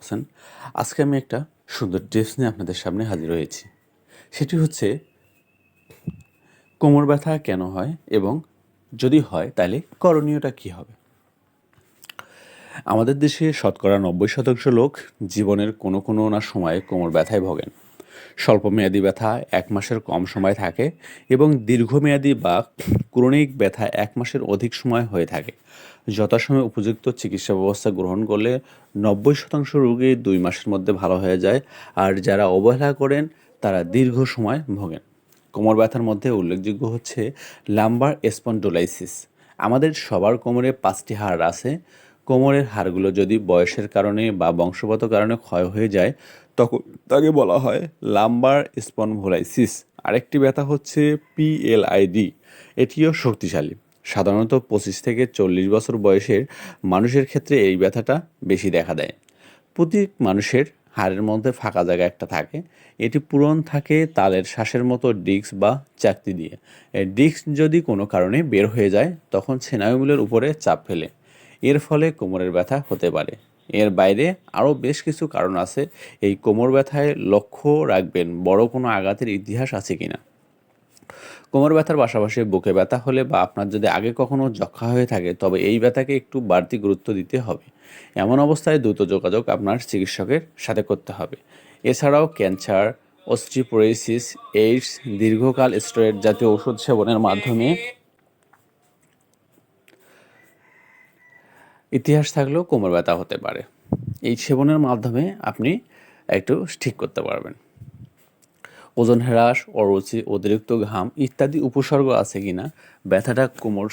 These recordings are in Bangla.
আছেন। আজকে আমি একটা সুন্দর ড্রেস নিয়ে আপনাদের সামনে হাজির হয়েছি। সেটি হচ্ছে, কোমর ব্যথা কেন হয় এবং যদি হয় তাহলে করণীয়টা কি হবে? আমাদের দেশে শতকরা নব্বই শতাংশ লোক জীবনের কোনো কোনো না সময়ে কোমর ব্যথায় ভোগেন। স্বল্পমেয়াদী ব্যথা এক মাসের কম সময় থাকে এবং দীর্ঘমেয়াদী বা ক্রনিক ব্যথা এক মাসের অধিক সময় হয়ে থাকে। যথাসময়ে উপযুক্ত চিকিৎসা ব্যবস্থা গ্রহণ করলে নব্বই শতাংশ রোগী দুই মাসের মধ্যে ভালো হয়ে যায় আর যারা অবহেলা করেন, তারা দীর্ঘ সময় ভোগেন। কোমর ব্যথার মধ্যে উল্লেখযোগ্য হচ্ছে লাম্বার স্পন্ডোলাইসিস। আমাদের সবার কোমরে পাঁচটি হাড় আছে। কোমরের হাড়গুলো যদি বয়সের কারণে বা বংশগত কারণে ক্ষয় হয়ে যায়, তখন তাকে বলা হয় লাম্বার স্পনভোলাইসিস। আরেকটি ব্যথা হচ্ছে পিএলআইডি এটিও শক্তিশালী। সাধারণত পঁচিশ থেকে চল্লিশ বছর বয়সের মানুষের ক্ষেত্রে এই ব্যথাটা বেশি দেখা দেয়। প্রতি মানুষের হাড়ের মধ্যে ফাঁকা জায়গা একটা থাকে। এটি পূরণ থাকে তালের শ্বাসের মতো ডিস্ক বা চাকতি দিয়ে। ডিস্ক যদি কোনো কারণে বের হয়ে যায়, তখন স্নায়ুগুলোর উপরে চাপ ফেলে। এর ফলে কোমরের ব্যথা হতে পারে। এর বাইরে আরও বেশ কিছু কারণ আছে। এই কোমর ব্যথায় লক্ষ্য রাখবেন, বড় কোনো আঘাতের ইতিহাস আছে কিনা। কোমর ব্যথার পাশাপাশি বুকে ব্যথা হলে বা আপনার যদি আগে কখনও যক্ষা হয়ে থাকে, তবে এই ব্যথাকে একটু বাড়তি গুরুত্ব দিতে হবে। এমন অবস্থায় দ্রুত যোগাযোগ আপনার চিকিৎসকের সাথে করতে হবে। এছাড়াও ক্যান্সার অস্ট্রিপোরেসিস এইডস, দীর্ঘকাল স্টেরয়েড জাতীয় ওষুধ সেবনের মাধ্যমে ইতিহাস থাকলেও কোমর ব্যথা হতে পারে। এই সেবনের মাধ্যমে আপনি একটু ঠিক করতে পারবেন। ওজন হ্রাস, অরুচি, অতিরিক্ত ঘাম ইত্যাদি উপসর্গ আছে কিনা, ব্যথাটা কোমর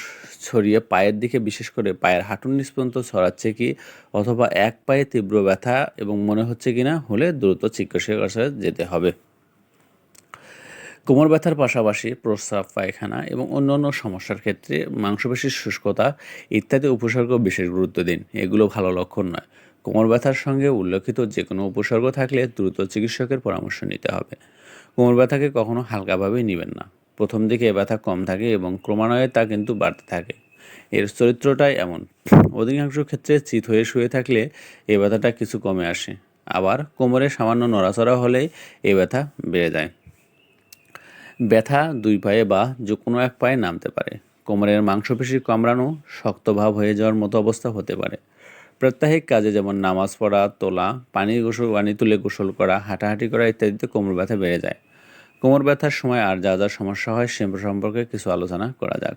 ছড়িয়ে পায়ের দিকে বিশেষ করে পায়ের হাঁটুর নিচ পর্যন্ত ছড়াচ্ছে কি, অথবা এক পায়ে তীব্র ব্যথা এবং মনে হচ্ছে কিনা, হলে দ্রুত চিকিৎসকের কাছে যেতে হবে। কোমর ব্যথার পাশাপাশি প্রস্রাব, পায়খানা এবং অন্যান্য সমস্যার ক্ষেত্রে মাংসপেশির শুষ্কতা ইত্যাদি উপসর্গ বিশেষ গুরুত্ব দিন। এগুলো ভালো লক্ষণ নয়। কোমর ব্যথার সঙ্গে উল্লেখিত যে কোনো উপসর্গ থাকলে দ্রুত চিকিৎসকের পরামর্শ নিতে হবে। কোমর ব্যথাকে কখনো হালকাভাবে নেবেন না। প্রথম দিকে এ ব্যথা কম থাকে এবং ক্রমান্বয়ে তা কিন্তু বাড়তে থাকে। এর চরিত্রটাই এমন। অধিকাংশ ক্ষেত্রে চিত হয়ে শুয়ে থাকলে এ ব্যথাটা কিছু কমে আসে। আবার কোমরে সামান্য নড়াচড়া হলেই এ ব্যথা বেড়ে যায়। ব্যথা দুই পায়ে বা যে কোনো এক পায়ে নামতে পারে। কোমরের মাংসপেশি কামড়ানো শক্তভাব হয়ে যাওয়ার মতো অবস্থা হতে পারে। প্রাত্যহিক কাজে যেমন নামাজ পড়া, তোলা পানি গোসল, পানি তুলে গোসল করা, হাঁটাহাঁটি করা ইত্যাদিতে কোমর ব্যথা বেড়ে যায়। কোমর ব্যথার সময় আর যা যা সমস্যা হয় সে সম্পর্কে কিছু আলোচনা করা যাক।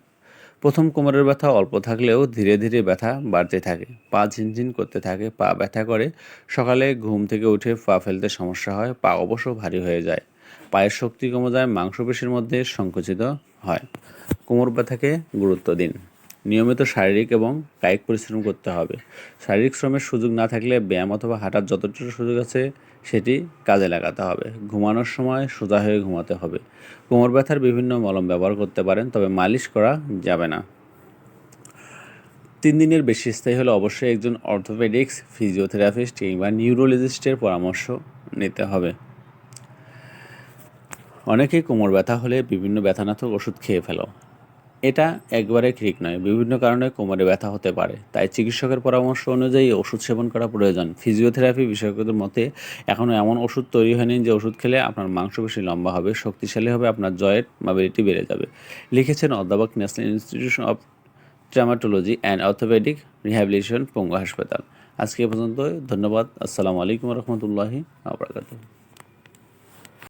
প্রথম কোমরের ব্যথা অল্প থাকলেও ধীরে ধীরে ব্যথা বাড়তে থাকে। পা ঝিনঝিন করতে থাকে, পা ব্যথা করে, সকালে ঘুম থেকে উঠে পা ফেলতে সমস্যা হয়, পা অবশ্য ভারী হয়ে যায়। পায়ের শক্তি কমে যায়, মাংসপেশির মধ্যে সংকুচিত হয়। কোমর ব্যথাকে গুরুত্ব দিন। নিয়মিত শারীরিক এবং কায়িক পরিশ্রম করতে হবে। শারীরিক শ্রমের সুযোগ না থাকলে ব্যায়াম অথবা হাঁটার যতটুকু সুযোগ আছে, সেটি কাজে লাগাতে হবে। ঘুমানোর সময় সোজা হয়ে ঘুমাতে হবে। কোমর ব্যথার বিভিন্ন মলম ব্যবহার করতে পারেন, তবে মালিশ করা যাবে না। তিন দিনের বেশি স্থায়ী হলে অবশ্যই একজন অর্থোপেডিক্স, ফিজিওথেরাপিস্ট কিংবা নিউরোলজিস্টের পরামর্শ নিতে হবে। অনেকেই কোমর ব্যথা হলে বিভিন্ন ব্যথানাথক ওষুধ খেয়ে ফেলো। এটা একবারে ঠিক নয়। বিভিন্ন কারণে কোমরে ব্যথা হতে পারে। তাই চিকিৎসকের পরামর্শ অনুযায়ী ওষুধ সেবন করা প্রয়োজন। ফিজিওথেরাপি বিশেষজ্ঞদের মতে এখনও এমন ওষুধ তৈরি হয়নি যে ওষুধ খেলে আপনার মাংসপেশি লম্বা হবে, শক্তিশালী হবে, আপনার জয়েন্ট মোবিলিটি বেড়ে যাবে। লিখেছেন অধ্যাপক national institution of traumatology and orthopedic rehabilitation, পঙ্গু হাসপাতাল। আজকে পর্যন্ত ধন্যবাদ। আসসালামু আলাইকুম রহমতুল্লাহি আবরাকাতুহ